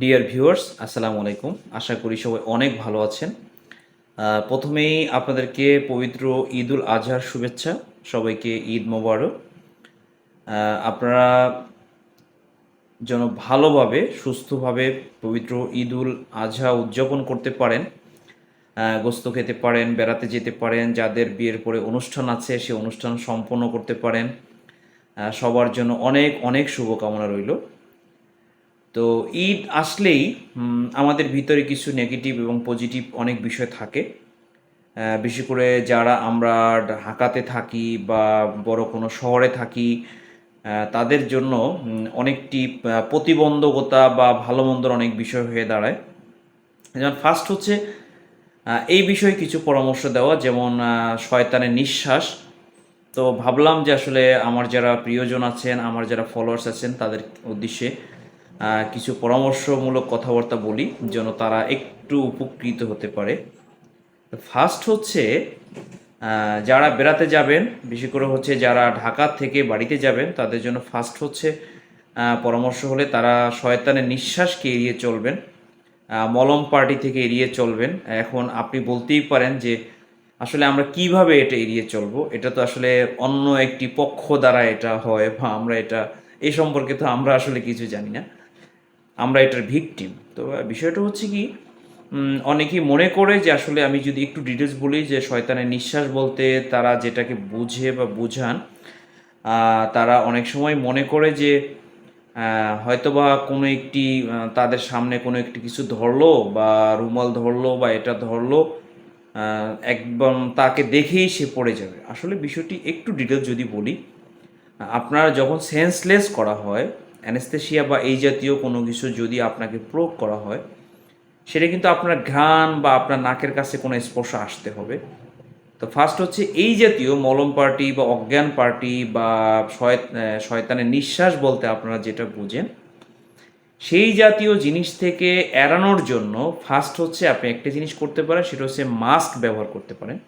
Dear viewers আসসালামু আলাইকুম। আশা করি সবাই অনেক ভালো আছেন। প্রথমেই আপনাদেরকে পবিত্র ঈদুল আজহার শুভেচ্ছা, সবাইকে ঈদ মোবারক। আপনারা যেন ভালোভাবে, সুস্থভাবে পবিত্র ঈদ উল আজহা উদযাপন করতে পারেন গোস্ত খেতে পারেন, বেড়াতে যেতে পারেন, যাদের বিয়ের পরে অনুষ্ঠান আছে, সে অনুষ্ঠান সম্পন্ন করতে পারেন। সবার জন্য অনেক অনেক শুভকামনা রইল। তো ঈদ আসলেই আমাদের ভিতরে কিছু নেগেটিভ এবং পজিটিভ অনেক বিষয় থাকে। বেশি করে যারা আমরা ঢাকাতে থাকি বা বড় কোনো শহরে থাকি তাদের জন্য অনেকটি প্রতিবন্ধকতা বা ভালো মন্দর অনেক বিষয় হয়ে দাঁড়ায়। যেমন ফার্স্ট হচ্ছে এই বিষয়ে কিছু পরামর্শ দেওয়া, যেমন শয়তানের নিঃশ্বাস। তো ভাবলাম যে আসলে আমার যারা প্রিয়জন আছেন, আমার যারা ফলোয়ার্স আছেন, তাদের উদ্দেশ্যে কিছু পরামর্শমূলক কথাবার্তা বলি যেন তারা একটু উপকৃত হতে পারে। ফার্স্ট হচ্ছে যারা বেড়াতে যাবেন, বেশি করে হচ্ছে যারা ঢাকা থেকে বাড়িতে যাবেন, তাদের জন্য ফার্স্ট হচ্ছে পরামর্শ হলে তারা শয়তানের নিঃশ্বাসকে এড়িয়ে চলবেন মলম পার্টি থেকে এড়িয়ে চলবেন। এখন আপনি বলতেই পারেন যে, আসলে আমরা কীভাবে এটা এড়িয়ে চলবো? এটা তো আসলে অন্য একটি পক্ষ দ্বারা এটা হয় বা আমরা এটা এই সম্পর্কে তো আমরা আসলে কিছু জানি না। আমরা এটার ভিকটিম। তো বিষয়টা হচ্ছে কি অনেকেই মনে করে যে আসলে আমি যদি একটু ডিটেলস বলি যে শয়তানের নিঃশ্বাস বলতে তারা যেটাকে বুঝে বা বুঝান তারা অনেক সময় মনে করে যে হয়তোবা কোনো একটি তাদের সামনে কোনো একটি কিছু ধরলো বা রুমাল ধরলো বা এটা ধরলো একদম তাকে দেখেই সে পড়ে যাবে। আসলে বিষয়টি একটু ডিটেলস যদি বলি, আপনার যখন সেন্সলেস করা হয় অ্যানেস্থেশিয়া বা এই জাতীয় কোনো কিছু যদি আপনাকে প্রয়োগ করা হয়, সেটা কিন্তু আপনার ঘ্রাণ বা আপনার নাকের কাছে কোনো স্পর্শ আসতে হবে। তো ফার্স্ট হচ্ছে এই জাতীয় মলম পার্টি বা অজ্ঞান পার্টি বা শয়তানের নিঃশ্বাস বলতে আপনারা যেটা বুঝেন, সেই জাতীয় জিনিস থেকে এড়ানোর জন্য ফার্স্ট হচ্ছে আপনি একটা জিনিস করতে পারেন, সেটা হচ্ছে মাস্ক ব্যবহার করতে পারেন।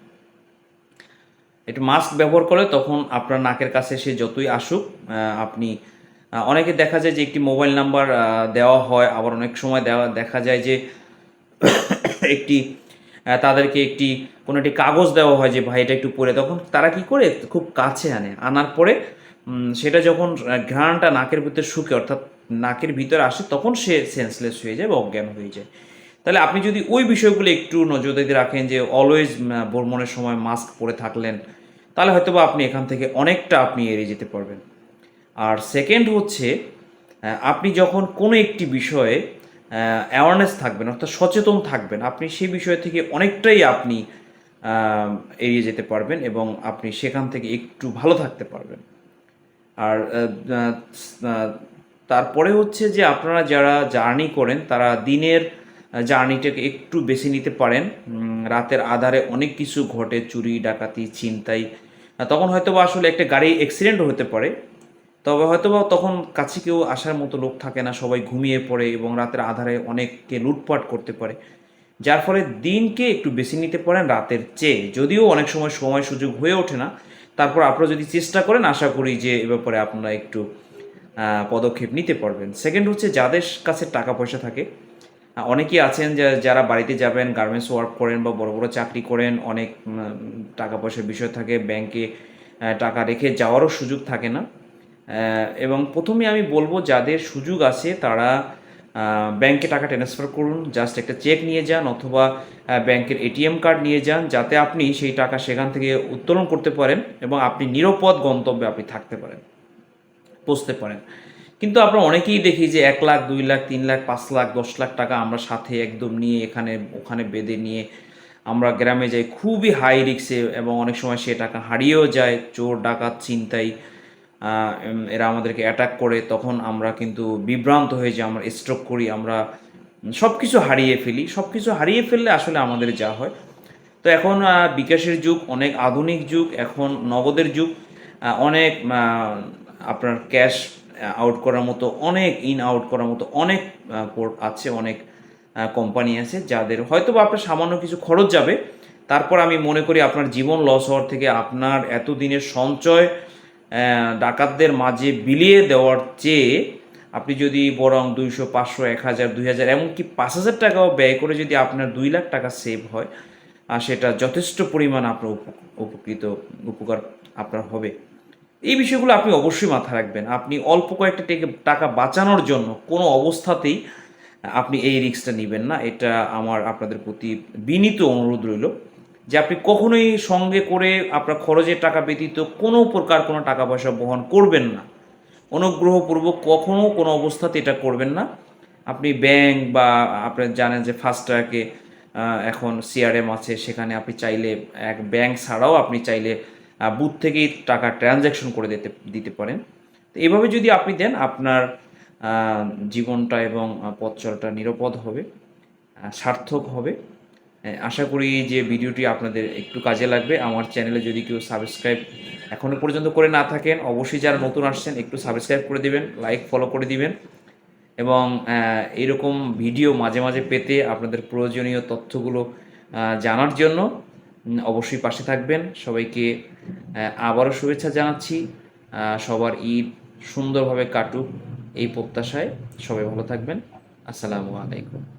একটু মাস্ক ব্যবহার করে তখন আপনার নাকের কাছে সে যতই আসুক আপনি অনেকে দেখা যায় যে একটি মোবাইল নাম্বার দেওয়া হয়, আবার অনেক সময় দেওয়া, দেখা যায় যে একটি তাদেরকে একটি, কোনো একটি কাগজ দেওয়া হয় যে, ভাই, এটা একটু পরে তখন তারা কি করে? খুব কাছে আনে। আনার পরে সেটা যখন ঘ্রাণটা নাকের ভিতরে শুকে, অর্থাৎ নাকের ভিতরে আসে, তখন সে সেন্সলেস হয়ে যায় বা অজ্ঞান হয়ে যায়। তাহলে আপনি যদি ওই বিষয়গুলো একটু নজর নজরদারি রাখেন যে, অলওয়েজ ভ্রমণের সময় মাস্ক পরে থাকলেন, তাহলে হয়তো বা আপনি এখান থেকে অনেকটা আপনি এড়িয়ে যেতে পারবেন। আর সেকেন্ড হচ্ছে আপনি যখন কোনো একটি বিষয়ে অ্যাওয়ারনেস থাকবেন, অর্থাৎ সচেতন থাকবেন, আপনি সেই বিষয় থেকে অনেকটাই আপনি এড়িয়ে যেতে পারবেন এবং আপনি সেখান থেকে একটু ভালো থাকতে পারবেন। আর তারপরে হচ্ছে যে আপনারা যারা জার্নি করেন, তারা দিনের জার্নিটাকে একটু বেছে নিতে পারেন। রাতের আধারে অনেক কিছু ঘটে, চুরি, ডাকাতি, ছিনতাই তখন হয়তো বা আসলে একটা গাড়ি অ্যাক্সিডেন্টও হতে পারে। তবে হয়তো বা তখন কাছে কেউ আসার মতো লোক থাকে না, সবাই ঘুমিয়ে পড়ে এবং রাতের আধারে অনেককে লুটপাট করতে পারে। যার ফলে দিনকে একটু বেশি নিতে পারেন রাতের চেয়ে। যদিও অনেক সময় সময় সুযোগ হয়ে ওঠে না। তারপর আপনারা যদি চেষ্টা করেন, আশা করি যে এ ব্যাপারে আপনারা একটু পদক্ষেপ নিতে পারবেন। সেকেন্ড হচ্ছে যাদের কাছে টাকা পয়সা থাকে, অনেকেই আছেন যারা বাড়িতে যাবেন গার্মেন্টস ওয়ার্ক করেন বা বড় বড় চাকরি করেন, অনেক টাকা পয়সার বিষয় থাকে ব্যাংকে টাকা রেখে যাওয়ারও সুযোগ থাকে না। এবং প্রথমে আমি বলব যাদের সুযোগ আছে তারা ব্যাংকে টাকা ট্রান্সফার করুন জাস্ট একটা চেক নিয়ে যান অথবা ব্যাংকের এটিএম কার্ড নিয়ে যান, যাতে আপনি সেই টাকা সেখান থেকে উত্তোলন করতে পারেন এবং আপনি নিরাপদ গন্তব্যে আপনি থাকতে পারেন, পৌঁছতে পারেন। কিন্তু আমরা অনেকেই দেখি যে এক লাখ, দুই লাখ, তিন লাখ, পাঁচ লাখ, দশ লাখ টাকা আমরা সাথে একদম নিয়ে এখানে, ওখানে বেঁধে নিয়ে আমরা গ্রামে যাই, খুবই হাই রিক্সে এবং অনেক সময় সে টাকা হারিয়েও যায়, চোর, ডাকাত চিন্তাই এরা আমাদেরকে অ্যাটাক করে, তখন আমরা কিন্তু বিভ্রান্ত হয়ে যাই, আমরা স্ট্রোক করি, আমরা সব কিছু হারিয়ে ফেলি। সব কিছু হারিয়ে ফেললে আসলে আমাদের যা হয়। তো এখন বিকাশের যুগ, অনেক আধুনিক যুগ, এখন নগদের যুগ। অনেক আপনার ক্যাশ আউট করার মতো, অনেক ইন আউট করার মতো, অনেক পোর্ট আছে, অনেক কোম্পানি আছে, যাদের হয়তো বা আপনার সামান্য কিছু খরচ যাবে। তারপর আমি মনে করি আপনার জীবন লস হওয়ার থেকে আপনার এতদিনের সঞ্চয় ডাকাতদের মাঝে বিলিয়ে দেওয়ার চেয়ে আপনি যদি বরং দুইশো, পাঁচশো, এক হাজার, দুই হাজার, এমনকি পাঁচ হাজার টাকাও ব্যয় করে যদি আপনার দুই লাখ টাকা সেভ হয় আর সেটা যথেষ্ট পরিমাণ আপনার উপ- উপকৃত, উপকার আপনার হবে। এই বিষয়গুলো আপনি অবশ্যই মাথায় রাখবেন। আপনি অল্প কয়েকটা টেকে- টাকা বাঁচানোর জন্য কোনো অবস্থাতেই আপনি এই রিস্কটা নেবেন না। এটা আমার, আপনাদের প্রতি বিনীত অনুরোধ রইল। যে আপনি কখনোই সঙ্গে করে আপনার খরচের টাকা ব্যতীত কোনো প্রকার কোনো টাকা পয়সা বহন করবেন না। অনুগ্রহপূর্বক কখনো কোনো অবস্থাতে এটা করবেন না। আপনি ব্যাংক বা আপনি জানেন যে ফার্স্ট ট্র্যাকে এখন সিআরএম আছে সেখানে আপনি চাইলে এক ব্যাংক ছাড়াও আপনি চাইলে বুথ থেকেই টাকা ট্রানজ্যাকশন করে দিতে দিতে পারেন। তো এভাবে যদি আপনি দেন আপনার জীবনটা এবং আহ, পথ চলাটা নিরাপদ হবে সার্থক হবে। আশা করি যে ভিডিওটি আপনাদের একটু কাজে লাগবে। আমার চ্যানেলে যদি কেউ সাবস্ক্রাইব এখনও পর্যন্ত করে না থাকেন, অবশ্যই যারা নতুন আসছেন, একটু সাবস্ক্রাইব করে দিবেন, লাইক, ফলো করে দিবেন এবং এরকম ভিডিও মাঝে মাঝে পেতে আপনাদের প্রয়োজনীয় তথ্যগুলো জানার জন্য অবশ্যই পাশে থাকবেন। সবাইকে আবারও শুভেচ্ছা জানাচ্ছি। সবার ঈদ সুন্দরভাবে কাটুক এই প্রত্যাশায় সবাই ভালো থাকবেন। আসসালামু আলাইকুম।